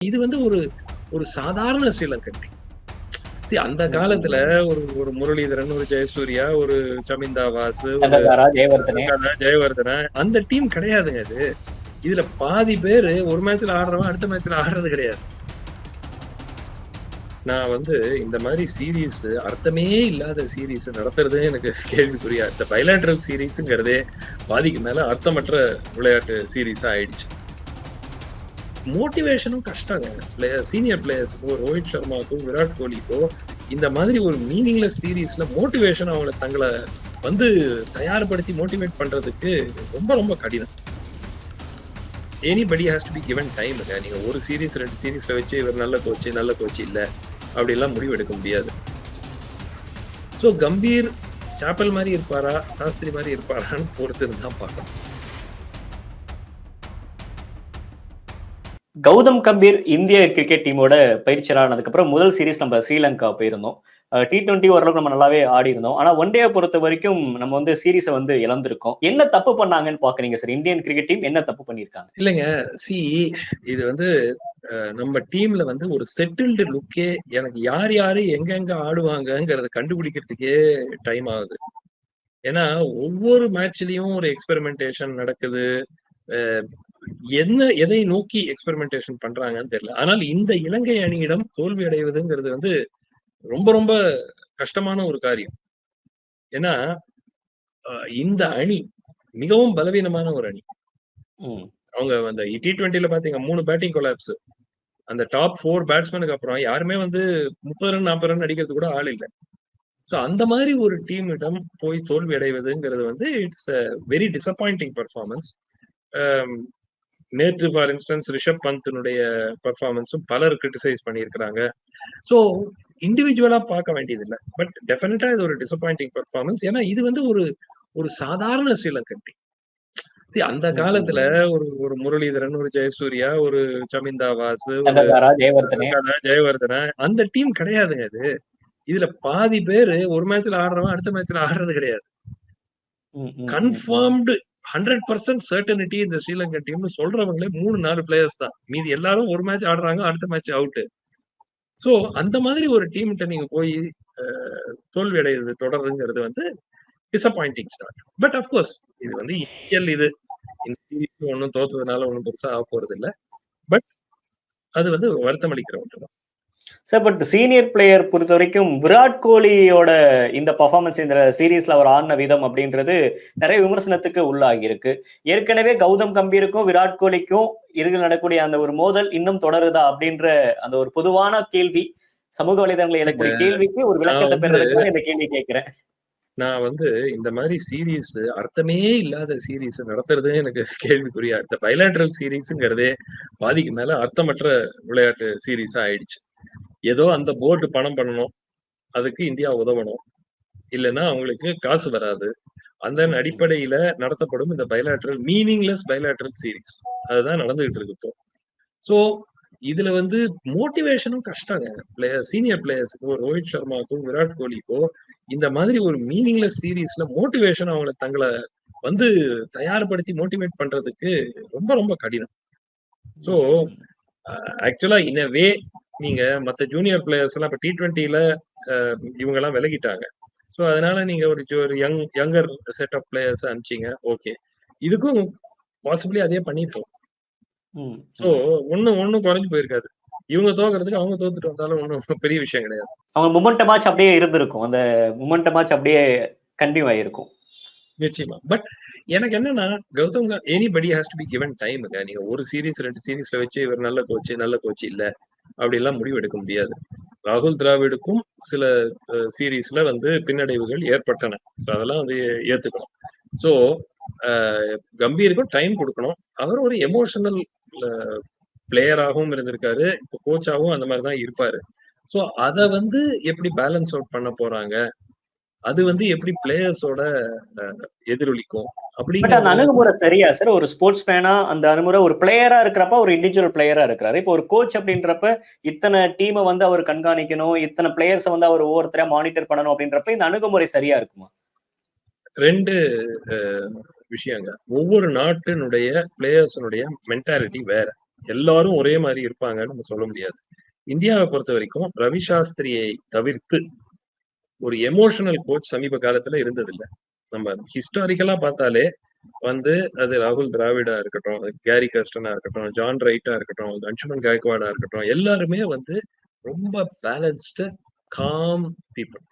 இது வந்து ஒரு ஒரு சாதாரண டீம் See, அந்த காலத்துல ஒரு ஒரு முரளிதரன் ஒரு ஜெயசூர்யா ஒரு சமிந்தா வாசு ஒரு சங்ககாரா ஜெயவர்தனே. அந்த டீம் கிடையாதுங்க அது இதுல பாதி பேரு ஒரு மேட்ச்ல ஆடுறவன் அடுத்த மேட்ச்ல ஆடுறது கிடையாது. நான் வந்து இந்த மாதிரி சீரீஸ் அர்த்தமே இல்லாத சீரீஸ் நடத்துறதே எனக்கு கேள்விக்குறியா. இந்த பைலாட்ரல் சீரீஸ்ங்கிறதே பாதிக்கு மேல அர்த்தமற்ற விளையாட்டு சீரீஸா ஆயிடுச்சு. மோட்டிவேஷனும் கஷ்டங்க. பிளேயர் சீனியர் பிளேயர்ஸுக்கோ ரோஹித் சர்மாக்கோ விராட் கோலிக்கோ இந்த மாதிரி ஒரு மீனிங்லெஸ் சீரீஸ்ல மோட்டிவேஷன் அவங்கள தங்களை வந்து தயார்படுத்தி மோட்டிவேட் பண்றதுக்கு ரொம்ப ரொம்ப கடினம். Anybody has to be given time நீங்க ஒரு சீரீஸ் ரெண்டு சீரீஸ்ல வச்சு இவர் நல்ல கோச் நல்ல கோச் இல்ல. அப்படிலாம் முடிவு எடுக்க முடியாது. ஸோ கம்பீர் சாப்பல் மாதிரி இருப்பாரா சாஸ்திரி மாதிரி இருப்பாரான்னு பொறுத்து இருந்தா பார்க்கணும். கௌதம் கம்பீர் இந்திய கிரிக்கெட் டீமோட பயிற்சியர் ஆனதுக்கப்புறம் முதல் சீரிஸ் நம்ம ஸ்ரீலங்கா போயிருந்தோம். டி டுவெண்ட்டி ஓரளவுக்கு நம்ம நல்லாவே ஆடி இருந்தோம் ஆனா ஒன் டே பொறுத்த வரைக்கும் நம்ம வந்து சீரிஸை வந்து இழந்திருக்கோம். என்ன தப்பு பண்ணாங்கன்னு பாக்குறீங்க சார் இந்தியன் கிரிக்கெட் டீம் என்ன தப்பு பண்ணிருக்காங்க இல்லைங்க. சி இது வந்து நம்ம டீம்ல வந்து ஒரு செட்டில்டு லுக்கே எனக்கு யார் யாரு எங்கெங்க ஆடுவாங்கங்கிறத கண்டுபிடிக்கிறதுக்கே டைம் ஆகுது. ஏன்னா ஒவ்வொரு மேட்ச்லயும் ஒரு எக்ஸ்பெரிமெண்டேஷன் நடக்குது. என்ன எதை நோக்கி எக்ஸ்பெரிமெண்டேஷன் பண்றாங்கன்னு தெரியல. ஆனால் இந்த இலங்கை அணியிடம் தோல்வி அடைவதுங்கிறது வந்து ரொம்ப ரொம்ப கஷ்டமான ஒரு காரியம். ஏன்னா இந்த அணி மிகவும் பலவீனமான ஒரு அணி. அவங்க அந்த டி டுவெண்ட்டில பாத்தீங்க மூணு பேட்டிங் கொலாப்ஸ் அந்த டாப் ஃபோர் பேட்ஸ்மேனுக்கு அப்புறம் யாருமே வந்து முப்பது ரன் நாற்பது ரன் அடிக்கிறது கூட ஆள் இல்லை. ஸோ அந்த மாதிரி ஒரு டீமிடம் போய் தோல்வி அடைவதுங்கிறது வந்து இட்ஸ் வெரி டிசப்பாயிண்டிங் பர்ஃபார்மன்ஸ் நேற்று ஃபார் இன்ஸ்டன்ஸ் ரிஷப் பந்தினுடைய பர்ஃபார்மன்ஸும் பலர் கிரிட்டிசைஸ் பண்ணியிருக்கிறாங்க. ஸோ இண்டிவிஜுவலா பார்க்க வேண்டியதில்லை. பட் டெஃபினட்டா இது ஒரு டிசப்பாயிண்டிங் பர்ஃபார்மன்ஸ் ஏன்னா இது வந்து ஒரு ஒரு சாதாரண ஸ்ரீலங்கன் டீம் அந்த காலத்துல ஒரு ஒரு முரளிதரன் ஒரு ஜெயசூர்யா ஒரு சமிந்தா வாசு ஒரு சங்ககாரா ஜெயவர்தனே. அந்த டீம் கிடையாதுங்க அது இதுல பாதி பேரு ஒரு மேட்ச்ல ஆடுறவன் அடுத்த மேட்ச்ல ஆடுறது கிடையாது. கன்ஃபார்ம்டு ஹண்ட்ரட் பர்சன்ட் சர்டனிட்டி இந்த ஸ்ரீலங்கா டீம்னு சொல்றவங்களே மூணு நாலு பிளேயர்ஸ் தான். மீதி எல்லாரும் ஒரு மேட்ச் ஆடுறாங்க அடுத்த மேட்ச் அவுட்டு சோ அந்த மாதிரி ஒரு டீம்கிட்ட நீங்க போய் தோல்வி அடைகிறது தொடருங்கிறது வந்து டிசப்பாயிண்டிங் ஸ்டார்ட் பட் அஃப்கோர்ஸ் இது வந்து இயல் இது. இந்த ஒன்றும் தோத்ததுனால ஒன்றும் பெருசா ஆக போறது இல்லை பட் அது வந்து வருத்தம் அளிக்கிற ஒன்று தான். சார் பட் சீனியர் பிளேயர் பொறுத்த வரைக்கும் விராட் கோலியோட இந்த பர்ஃபார்மன்ஸ் இந்த சீரீஸ்ல அவர் ஆடின விதம் அப்படின்றது நிறைய விமர்சனத்துக்கு உள்ளாகி இருக்கு. ஏற்கனவே கௌதம் கம்பீருக்கும் விராட் கோலிக்கும் இறுதியில் நடக்கக்கூடிய அந்த ஒரு மோதல் இன்னும் தொடருதா அப்படின்ற அந்த ஒரு பொதுவான கேள்வி சமூக வலைதளங்களில் எழக்கூடிய கேள்விக்கு ஒரு விளக்கத்தை பெறுறதுக்காக இந்த கேள்வி கேட்கிறேன். நான் வந்து இந்த மாதிரி சீரீஸ் அர்த்தமே இல்லாத சீரீஸ் நடத்துறதே எனக்கு கேள்விக்குறியா இந்த பைலாட்ரல் சீரீஸ்ங்கிறதே பாதிக்கு மேல அர்த்தமற்ற விளையாட்டு சீரீஸா ஆயிடுச்சு. ஏதோ அந்த போர்டு பணம் பண்ணணும். அதுக்கு இந்தியா உதவணும். இல்லைன்னா அவங்களுக்கு காசு வராது. அந்த அடிப்படையில நடத்தப்படும் இந்த பைலாட்ரல் மீனிங்லெஸ் பயலாட்ரல் சீரீஸ் அதுதான் நடந்துகிட்டு இருக்கு இப்போ. ஸோ இதுல வந்து மோட்டிவேஷனும் கஷ்டங்க. பிளேயர் சீனியர் பிளேயர்ஸுக்கோ ரோஹித் சர்மாக்கோ விராட் கோலிக்கோ இந்த மாதிரி ஒரு மீனிங்லெஸ் சீரீஸ்ல மோட்டிவேஷன் அவங்கள தங்களை வந்து தயார்படுத்தி மோட்டிவேட் பண்றதுக்கு ரொம்ப ரொம்ப கடினம். ஸோ ஆக்சுவலா இன் வே நீங்க மத்த ஜூனியர் பிளேயர்ஸ் எல்லாம் இப்ப டி ட்வெண்ட்டில இவங்க எல்லாம் விலகிட்டாங்க. ஸோ அதனால நீங்க ஒரு young younger set of players அனுப்பிச்சீங்க. Okay இதுக்கும் பாசிபிளி அதே பண்ணிருக்கலாம் ம், ஸோ ஒன்னும் ஒன்னும் குறைஞ்சு போயிருக்காது. இவங்க தோக்குறதுக்கு அவங்க தோத்துட்டு வந்தாலும் ஒன்றும் பெரிய விஷயம் கிடையாது. அவங்க முமெண்ட் மேட்ச் அப்படியே இருந்திருக்கும். அந்த முமெண்ட் மேட்ச் அப்படியே கண்டினியூ ஆயிருக்கும். நிச்சயமா. பட் எனக்கு என்னன்னா Gautam anybody has to be given time நீங்க ஒரு சீரீஸ் ரெண்டு சீரீஸ்ல வச்சு இவர் நல்ல கோச் நல்ல கோச் இல்ல. அப்படி எல்லாம் முடிவு எடுக்க முடியாது. ராகுல் திராவிடுக்கும் சில சீரீஸ்ல வந்து பின்னடைவுகள் ஏற்பட்டன. ஸோ அதெல்லாம் வந்து ஏத்துக்கணும். ஸோ கம்பீருக்கும் டைம் கொடுக்கணும். அவர் ஒரு எமோஷனல் பிளேயராகவும் இருந்திருக்காரு. இப்போ கோச்சாகவும் அந்த மாதிரி தான் இருப்பாரு. ஸோ அதை வந்து எப்படி பேலன்ஸ் அவுட் பண்ண போறாங்க? அது வந்து எப்படி பிளேயர்ஸோட எதிரொலிக்கும் பட் அந்த அணுகுமுறை சரியா சார் ஒரு ஸ்போர்ட்ஸ் மேனா அந்த அணுகுமுறை ஒரு பிளேயரா இருக்கிறப்ப ஒரு இண்டிவிஜுவல் பிளேயரா இருக்கிறாரு. இப்போ ஒரு கோச் அப்படின்றப்ப இத்தனை டீமை வந்து அவர் கண்காணிக்கணும் இத்தனை பிளேயர்ஸை வந்து அவர் ஒவ்வொருத்தரையா மானிட்டர் பண்ணணும் அப்படின்றப்ப இந்த அணுகுமுறை சரியா இருக்குமா? ரெண்டு விஷயங்க. ஒவ்வொரு நாட்டினுடைய பிளேயர்ஸினுடைய மென்டாலிட்டி வேற. எல்லாரும் ஒரே மாதிரி இருப்பாங்கன்னு நம்ம சொல்ல முடியாது. இந்தியாவை பொறுத்த வரைக்கும் ரவி சாஸ்திரியை தவிர்த்து ஒரு எமோஷனல் கோச் சமீப காலத்துல இருந்தது இல்ல நம்ம ஹிஸ்டாரிக்கலா பார்த்தாலே வந்து அது ராகுல் திராவிடா இருக்கட்டும் கேரி கஸ்டனா இருக்கட்டும் ஜான் ரைட்டா இருக்கட்டும் அன்சுமன் காய்க்வாடா இருக்கட்டும் எல்லாருமே வந்து ரொம்ப பேலன்ஸ்டு காம் பீப்புள்.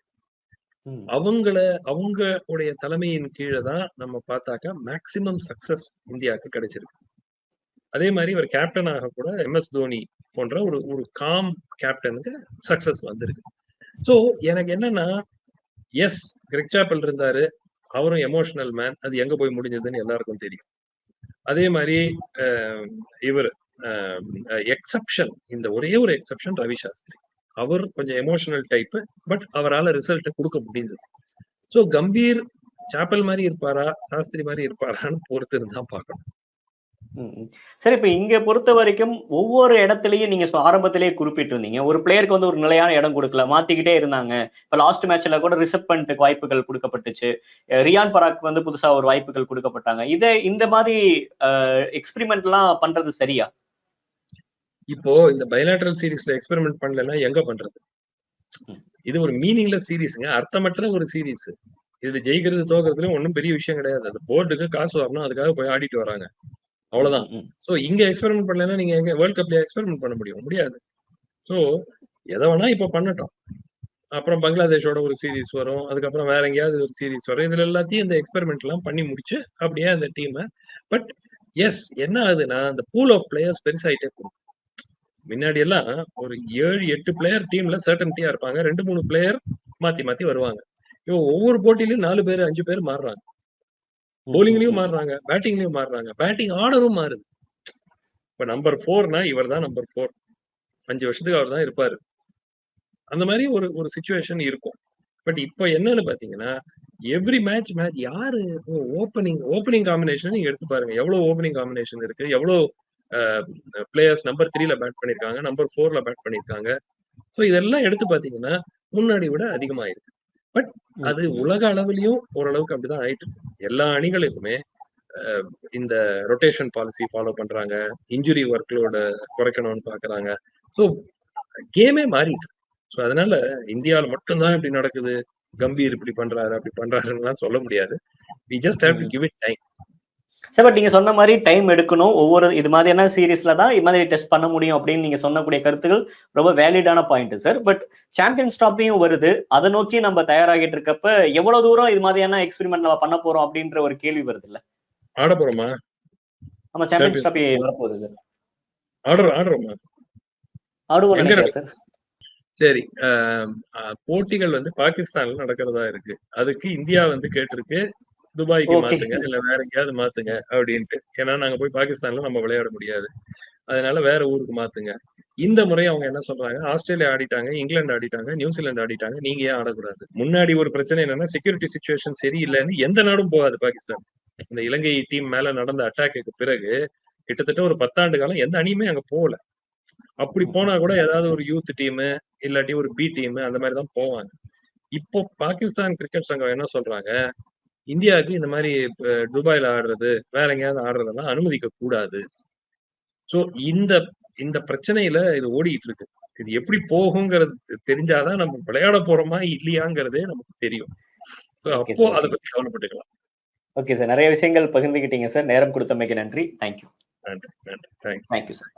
அவங்கள அவங்க உடைய தலைமையின் கீழே தான் நம்ம பார்த்தாக்கா மேக்சிமம் சக்சஸ் இந்தியாவுக்கு கிடைச்சிருக்கு. அதே மாதிரி ஒரு கேப்டனாக கூட எம்எஸ் தோனி போன்ற ஒரு ஒரு காம் கேப்டனுக்கு சக்சஸ் வந்திருக்கு. ஸோ எனக்கு என்னன்னா எஸ் கிரெக் சாப்பல் இருந்தாரு. அவரும் எமோஷனல் மேன் அது எங்க போய் முடிஞ்சதுன்னு எல்லாருக்கும் தெரியும். அதே மாதிரி இவர் எக்ஸப்ஷன் இந்த ஒரே ஒரு எக்ஸப்ஷன் ரவி சாஸ்திரி. அவர் கொஞ்சம் எமோஷனல் டைப் பட் அவரால் ரிசல்ட் கொடுக்க முடிந்தது. ஸோ கம்பீர் சாப்பல் மாதிரி இருப்பாரா சாஸ்திரி மாதிரி இருப்பாரான்னு பொறுத்து தான் பார்க்கணும். சரி இப்ப இங்க பொறுத்த வரைக்கும் ஒவ்வொரு இடத்துலயும் நீங்க ஆரம்பத்திலேயே குறிப்பிட்டிருந்தீங்க. ஒரு பிளேயருக்கு வந்து ஒரு நிலையான இடம் கொடுக்கல மாத்திக்கிட்டே இருந்தாங்க. இப்ப லாஸ்ட் மேட்ச்ல கூட ரிசப் பண்ணிட்டு வாய்ப்புகள் கொடுக்கப்பட்டுச்சு. ரியான் பராக் வந்து புதுசா ஒரு வாய்ப்புகள் கொடுக்கப்பட்டாங்க. இதை இந்த மாதிரி எக்ஸ்பெரிமெண்ட் எல்லாம் பண்றது சரியா? இப்போ இந்த பைலாட்ரல் சீரிஸ்ல எக்ஸ்பெரிமெண்ட் பண்ணலன்னா எங்க பண்றது. இது ஒரு மீனிங்லெஸ் சீரிஸ்ங்க அர்த்தமற்ற ஒரு சீரிஸ் இதுல ஜெயிக்கிறது தோக்கிறதுல ஒன்றும் பெரிய விஷயம் கிடையாது. அந்த போர்டுக்கு காசு வரணும் அதுக்காக போய் ஆடிட்டு வராங்க. அவ்வளவுதான். சோ இங்க எக்ஸ்பெரிமெண்ட் பண்ணலன்னா நீங்க எங்க வேர்ல்ட் கப்ல எக்ஸ்பெரிமெண்ட் பண்ண முடியும். முடியாது. சோ எதை வேணா இப்ப பண்ணட்டும். அப்புறம் பங்களாதேஷோட ஒரு சீரிஸ் வரும். அதுக்கப்புறம் வேற எங்கேயாவது ஒரு சீரிஸ் வரும். இதுல எல்லாத்தையும் இந்த எக்ஸ்பெரிமெண்ட் எல்லாம் பண்ணி முடிச்சு அப்படியே அந்த டீமை பட் எஸ் என்ன ஆகுதுன்னா அந்த பூல் ஆஃப் பிளேயர்ஸ் பெருசாயிட்டே போகும். முன்னாடி எல்லாம் ஒரு ஏழு எட்டு பிளேயர் டீம்ல சர்டன்டியா இருப்பாங்க. ரெண்டு மூணு பிளேயர் மாத்தி மாத்தி வருவாங்க. இப்போ ஒவ்வொரு போட்டியிலயும் நாலு பேர் அஞ்சு பேர் மாறுறாங்க. போலிங்லயும் மாறுறாங்க பேட்டிங்லயும் மாறுறாங்க. பேட்டிங் ஆர்டரும் மாறுது. இப்ப நம்பர் ஃபோர்னா இவர் தான் நம்பர் ஃபோர் அஞ்சு வருஷத்துக்கு அவர் தான் இருப்பாரு. அந்த மாதிரி ஒரு ஒரு சுச்சுவேஷன் இருக்கும். பட் இப்போ என்னன்னு பாத்தீங்கன்னா எவ்ரி மேட்ச் மேட்ச் யாரு ஓப்பனிங் ஓப்பனிங் காம்பினேஷன் நீங்க எடுத்து பாருங்க. எவ்வளவு ஓப்பனிங் காம்பினேஷன் இருக்கு? எவ்வளவு பிளேயர்ஸ் நம்பர் த்ரீல பேட் பண்ணிருக்காங்க நம்பர் ஃபோர்ல பேட் பண்ணிருக்காங்க. ஸோ இதெல்லாம் எடுத்து பாத்தீங்கன்னா முன்னாடி விட அதிகமாயிருக்கு. பட் அது உலக அளவுலயும் ஓரளவுக்கு அப்படிதான் ஆயிட்டு இருக்கு. எல்லா அணிகளுக்குமே இந்த ரொட்டேஷன் பாலிசி ஃபாலோ பண்றாங்க இன்ஜுரி ஒர்க்லோட குறைக்கணும்னு பாக்குறாங்க. ஸோ கேமே மாறிட்டு ஸோ அதனால இந்தியாவில் மட்டும்தான் இப்படி நடக்குது. கம்பீர் இப்படி பண்றாரு அப்படி பண்றாருன்னு சொல்ல முடியாது. We just have to give it time சரி பட் நீங்க சொன்ன மாதிரி டைம் எடுக்கணும். ஒவ்வொரு இது மாதிரியான சீரீஸ்ல தான் இது மாதிரி டெஸ்ட் பண்ண முடியும் அப்படின்னு நீங்க சொன்னக்கூடிய கருத்துக்கள் ரொம்ப வேலிடான பாயிண்ட் சார் பட் சாம்பியன்ஸ் ட்ராஃபியும் வருது. அதை நோக்கி நம்ம தயாராகிட்டு இருக்கப்ப எவ்வளவு தூரம் இது மாதிரியான எக்ஸ்பெரிமெண்ட் நம்ம பண்ண போறோம் அப்படின்ற ஒரு கேள்வி வருது இல்ல? ஆட போறோமா? நம்ம சாம்பியன்ஸ் ட்ராஃபி வரப்போகுது சார் ஆடுறோம் ஆடுறோமா? ஆடுவோம் சார் சரி போட்டிகள் வந்து பாகிஸ்தான்ல நடக்கிறதா இருக்கு. அதுக்கு இந்தியா வந்து கேட்டிருக்கு. துபாய்க்கு. மாத்துங்க இல்ல வேற எங்கேயாவது மாத்துங்க அப்படின்ட்டு. ஏன்னா நாங்க போய் பாகிஸ்தான்ல நம்ம விளையாட முடியாது. அதனால வேற ஊருக்கு மாத்துங்க. இந்த முறை அவங்க என்ன சொல்றாங்க ஆஸ்திரேலியா ஆடிட்டாங்க இங்கிலாந்து ஆடிட்டாங்க நியூசிலாந்து ஆடிட்டாங்க நீங்க ஏன் ஆடக்கூடாது? முன்னாடி ஒரு பிரச்சனை என்னன்னா செக்யூரிட்டி சுச்சுவேஷன் சரியில்லைன்னு எந்த நாடும் போகாது பாகிஸ்தான். இந்த இலங்கை டீம் மேல நடந்த அட்டாக்கு பிறகு கிட்டத்தட்ட ஒரு பத்தாண்டு காலம் எந்த அணியுமே அங்க போகல. அப்படி போனா கூட ஏதாவது ஒரு யூத் டீம் இல்லாட்டி ஒரு பி டீம் அந்த மாதிரி தான் போவாங்க. இப்போ பாகிஸ்தான் கிரிக்கெட் சங்கம் என்ன சொல்றாங்க இந்தியாவுக்கு இந்த மாதிரி துபாயில ஆடுறது வேற எங்கேயாவது ஆடுறதெல்லாம் அனுமதிக்க கூடாது சோ இந்த இந்த பிரச்சனையில இது ஓடிட்டு இருக்கு இது எப்படி போகுங்கிறது தெரிஞ்சாதான் நம்ம விளையாட போறோமா இல்லையாங்கிறதே நமக்கு தெரியும். சோ Okay, அப்போ. அதை பத்தி கவலைப்பட்டுக்கலாம். ஓகே சார் நிறைய விஷயங்கள் பகிர்ந்துக்கிட்டீங்க சார் நேரம் கொடுத்தமைக்கு நன்றி. தேங்க்யூ நன்றி நன்றி. Thank you sir